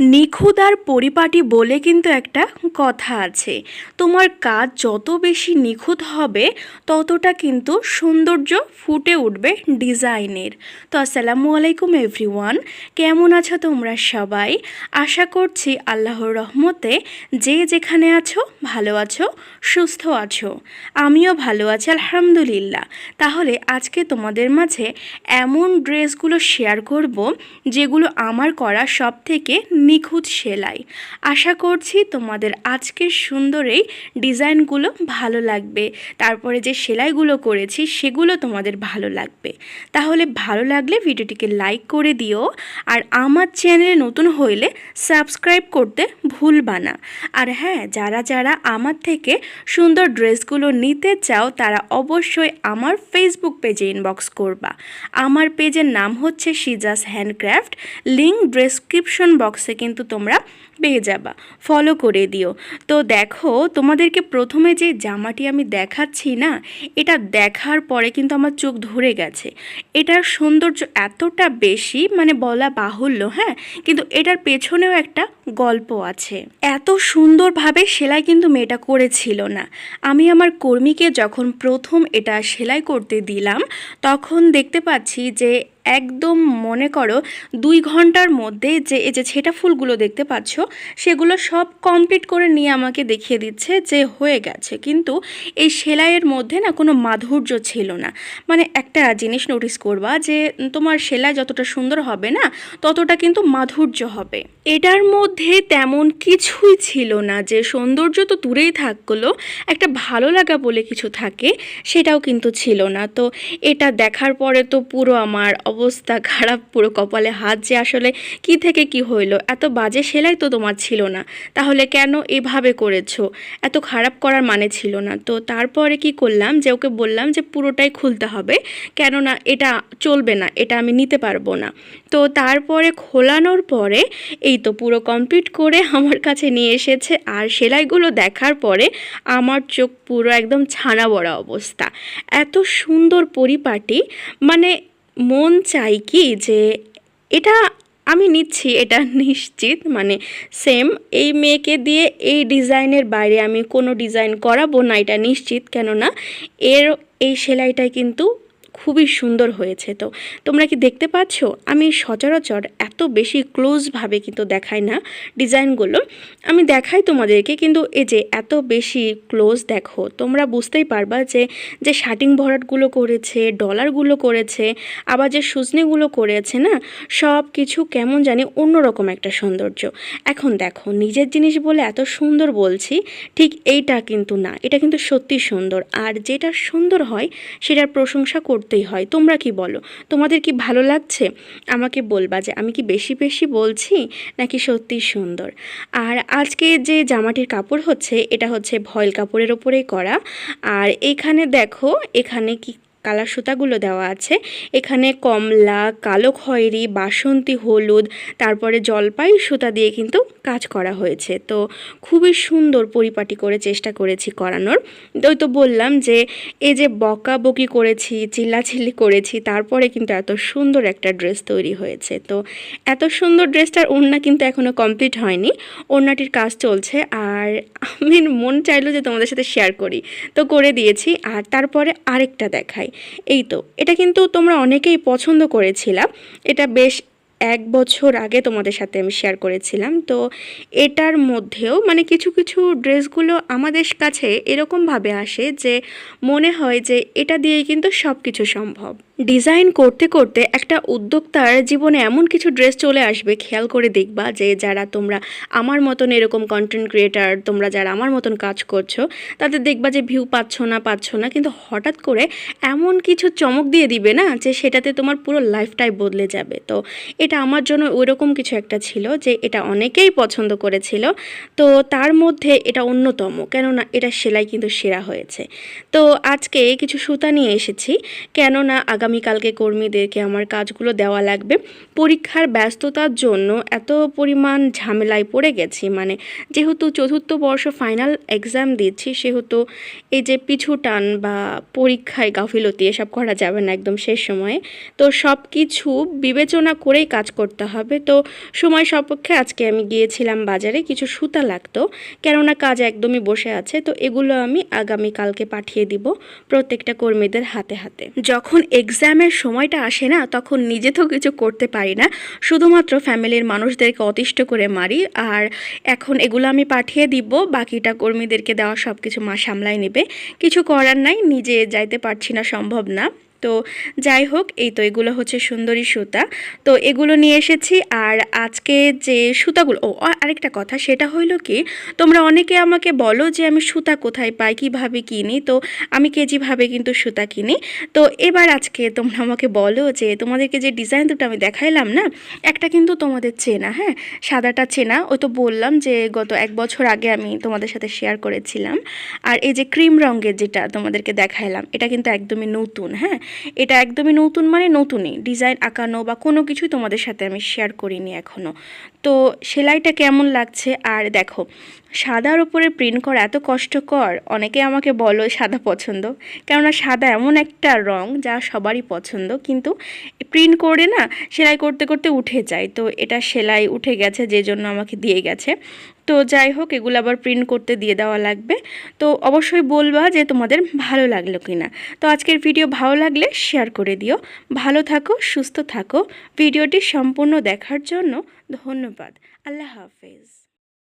নিখুঁত আর পরিপাটি বলে কিন্তু একটা কথা আছে। তোমার কাজ যত বেশি নিখুঁত হবে, ততটা কিন্তু সৌন্দর্য ফুটে উঠবে ডিজাইনের। তো আসসালামু আলাইকুম এভরিওয়ান, কেমন আছো তোমরা সবাই? আশা করছি আল্লাহর রহমতে যে যেখানে আছো, ভালো আছো, সুস্থ আছো। আমিও ভালো আছি, আলহামদুলিল্লাহ। তাহলে আজকে তোমাদের মাঝে এমন ড্রেসগুলো শেয়ার করব, যেগুলো আমার করা সব থেকে নিখুঁত সেলাই। আশা করছি তোমাদের আজকের সুন্দর এই ডিজাইনগুলো ভালো লাগবে। তারপরে যে সেলাইগুলো করেছি, সেগুলো তোমাদের ভালো লাগবে। তাহলে ভালো লাগলে ভিডিওটিকে লাইক করে দিও আর আমার চ্যানেলে নতুন হইলে সাবস্ক্রাইব করতে ভুলবা না। আর হ্যাঁ যারা যারা আমার থেকে সুন্দর ড্রেসগুলো নিতে চাও, তারা অবশ্যই আমার ফেসবুক পেজে ইনবক্স করবা। আমার পেজের নাম হচ্ছে সিজাস হ্যান্ডক্রাফট লিঙ্ক ডেসক্রিপশন বক্সে কিন্তু তোমরা পেয়ে যাবা। ফলো করে দিও। তো দেখো, তোমাদেরকে প্রথমে যে জামাটি আমি দেখাচ্ছি না, এটা দেখার পরে কিন্তু আমার চোখ ধরে গেছে। এটার সৌন্দর্য এতটা বেশি মানে বলা বাহুল্য হ্যাঁ? কিন্তু এটার পেছনেও একটা গল্প আছে। এত সুন্দরভাবে সেলাই কিন্তু মেয়েটা করেছিল না। আমি আমার কর্মীকে যখন প্রথম এটা সেলাই করতে দিলাম, তখন দেখতে পাচ্ছি যে একদম মনে করো দুই ঘণ্টার মধ্যে যে, এই যে ছেটা ফুলগুলো দেখতে পাচ্ছ সেগুলো সব কমপ্লিট করে নিয়ে আমাকে দেখিয়ে দিচ্ছে যে হয়ে গেছে। কিন্তু এই সেলাইয়ের মধ্যে না কোনো মাধুর্য ছিল না। মানে একটা জিনিস নোটিস করবা যে তোমার সেলাই যতটা সুন্দর হবে না, ততটা কিন্তু মাধুর্য হবে। এটার মধ্যে তেমন কিছুই ছিল না যে সৌন্দর্য তো দূরেই থাকল, একটা ভালো লাগা বলে কিছু থাকে সেটাও কিন্তু ছিল না। তো এটা দেখার পরে তো পুরো আমার অবস্থা খারাপ, পুরো কপালে হাত যে আসলে কি থেকে কি হইল? এত বাজে সেলাই তো তোমার ছিল না। তাহলে কেন এভাবে করেছ? এত খারাপ করার মানে ছিল না। তো তারপরে কি করলাম যে ওকে বললাম যে পুরোটাই খুলতে হবে, কেননা এটা চলবে না, এটা আমি নিতে পারব না। তো তারপরে খোলানোর পরে এই তো পুরো কমপ্লিট করে আমার কাছে নিয়ে এসেছে আর সেলাইগুলো দেখার পরে আমার চোখ পুরো একদম ছানা বড়া অবস্থা। এত সুন্দর পরিপাটি মানে মন চাই কি যে এটা আমি নিচ্ছি, এটা নিশ্চিত মানে সেম এই মেয়েকে দিয়ে এই ডিজাইনের বাইরে আমি কোনো ডিজাইন করাবো না, এটা নিশ্চিত, কেননা এর, এই সেলাইটাই কিন্তু খুবই সুন্দর হয়েছে। তো তোমরা কি দেখতে পাচ্ছ? আমি সচরাচর এত বেশি ক্লোজভাবে কিন্তু দেখাই না ডিজাইনগুলো। আমি দেখাই তোমাদেরকে, কিন্তু এই যে এত বেশি ক্লোজ দেখো, তোমরা বুঝতেই পারবা যে যে শার্টিং ভরাটগুলো করেছে ডলারগুলো করেছে, আবার যে সুজনিগুলো করেছে না, সব কিছু কেমন জানি অন্যরকম একটা সৌন্দর্য। এখন দেখো, নিজের জিনিস বলে এত সুন্দর বলছি, ঠিক এইটা কিন্তু না, এটা কিন্তু সত্যি সুন্দর। আর যেটা সুন্দর হয়, সেটার প্রশংসা করতেই হয়। তোমরা কি বলো? তোমাদের কি ভালো লাগছে? আমাকে বলবা যে আমি কি বেশি বেশি বলছি নাকি সত্যি সুন্দর? আর আজকে যে জামাটির কাপড় হচ্ছে, এটা হচ্ছে ভয়েল কাপড়ের ওপরেই করা। আর এখানে দেখো, এখানে কি কালার সুতাগুলো দেওয়া আছে। এখানে কমলা, কালো খয়েরি, বাসন্তী, হলুদ, তারপরে জলপাই সুতা দিয়ে কিন্তু কাজ করা হয়েছে। তো খুবই সুন্দর পরিপাটি করে চেষ্টা করেছি করানোর। ওই তো বললাম যে, এই যে বকা বকি করেছি, চিল্লাচিল্লি করেছি, তারপরে কিন্তু এত সুন্দর একটা ড্রেস তৈরি হয়েছে। তো এত সুন্দর ড্রেসটার ওড়না কিন্তু এখনও কমপ্লিট হয়নি। ওড়নাটির কাজ চলছে আর আমি মন চাইলো যে তোমাদের সাথে শেয়ার করি। তো করে দিয়েছি আর তারপরে আরেকটা দেখাই। এই তো, এটা কিন্তু তোমরা অনেকেই পছন্দ করেছিলাম এটা বেশ এক বছর আগে তোমাদের সাথে আমি শেয়ার করেছিলাম। তো এটার মধ্যেও মানে কিছু কিছু ড্রেসগুলো আমাদের কাছে এরকমভাবে আসে যে মনে হয় যে এটা দিয়েই কিন্তু সব কিছু সম্ভব। ডিজাইন করতে করতে একটা উদ্যোক্তার জীবনে এমন কিছু ড্রেস চলে আসবে, খেয়াল করে দেখবা যে যারা তোমরা আমার মতন এরকম কন্টেন্ট ক্রিয়েটার তোমরা যারা আমার মতন কাজ করছ, তাদের দেখবা যে ভিউ পাচ্ছ না পাচ্ছ না, কিন্তু হঠাৎ করে এমন কিছু চমক দিয়ে দিবে না যে সেটাতে তোমার পুরো লাইফটাই বদলে যাবে। তো এটা আমার জন্য ওইরকম কিছু একটা ছিল যে এটা অনেকেই পছন্দ করেছিল, তো তার মধ্যে এটা অন্যতম, কেননা এটা সেলাই কিন্তু সেরা হয়েছে। তো আজকে কিছু সুতা নিয়ে এসেছি, কেননা আগামী আগামীকালকে কর্মীদেরকে আমার কাজগুলো দেওয়া লাগবে। পরীক্ষার ব্যস্ততার জন্য এত পরিমাণ ঝামেলায় পড়ে গেছি। মানে যেহেতু চতুর্থ বর্ষ ফাইনাল এক্সাম দিচ্ছি, সেহেতু এই যে পিছু টান বা পরীক্ষায় গাফিলতি এসব করা যাবে না একদম শেষ সময়ে। তো সব কিছু বিবেচনা করেই কাজ করতে হবে। তো সময় সপক্ষে আজকে আমি গিয়েছিলাম বাজারে, কিছু সুতা লাগতো, কেননা কাজ একদমই বসে আছে। তো এগুলো আমি আগামীকালকে পাঠিয়ে দিব প্রত্যেকটা কর্মীদের হাতে হাতে। যখন এক্সামের সময়টা আসে না, তখন নিজে তো কিছু করতে পারি না। শুধুমাত্র ফ্যামিলির মানুষদেরকে অতিষ্ঠ করে মারি, আর এখন এগুলো আমি পাঠিয়ে দিব, বাকিটা কর্মীদেরকে দেওয়া সব কিছু মা সামলায় নেবে। কিছু করার নাই, নিজে যাইতে পারছি না, সম্ভব না। তো যাই হোক, এই তো এগুলো হচ্ছে সুন্দরী সুতা। তো এগুলো নিয়ে এসেছি আর আজকে যে সুতাগুলো, ও আরেকটা কথা, সেটা হইল কি, তোমরা অনেকে আমাকে বলো যে আমি সুতা কোথায় পাই, কীভাবে কিনি, তো আমি কেজিভাবে কিন্তু সুতা কিনি। তো এবার আজকে তোমরা আমাকে বলো যে তোমাদেরকে যে ডিজাইন দুটো আমি দেখাইলাম না, একটা কিন্তু তোমাদের চেনা হ্যাঁ? সাদাটা চেনা ওই তো বললাম যে গত এক বছর আগে আমি তোমাদের সাথে শেয়ার করেছিলাম। আর এই যে ক্রিম রঙের যেটা তোমাদেরকে দেখাইলাম, এটা কিন্তু একদমই নতুন হ্যাঁ? এটা একদমই নতুন মানে নতুনই। ডিজাইন আঁকানো বা কোনো কিছু তোমাদের সাথে আমি শেয়ার করিনি এখনও তো সেলাইটা কেমন লাগছে? আর দেখো সাদার উপরে প্রিন্ট করা এত কষ্টকর, অনেকে আমাকে বলো সাদা পছন্দ। কেননা সাদা এমন একটা রং যা সবারই পছন্দ, কিন্তু প্রিন্ট করে না, সেলাই করতে করতে উঠে যায়। তো এটা সেলাই উঠে গেছে, যে জন্য আমাকে দিয়ে গেছে। তো যাই হোক, এগুলো আবার প্রিন্ট করতে দিয়ে দেওয়া লাগবে। তো অবশ্যই বলবা যে তোমাদের ভালো লাগল কি না তো আজকের ভিডিও ভালো লাগলে শেয়ার করে দিও। ভালো থাকো, সুস্থ থাকো। ভিডিওটি সম্পূর্ণ দেখার জন্য ধন্যবাদ। আল্লাহ হাফেজ।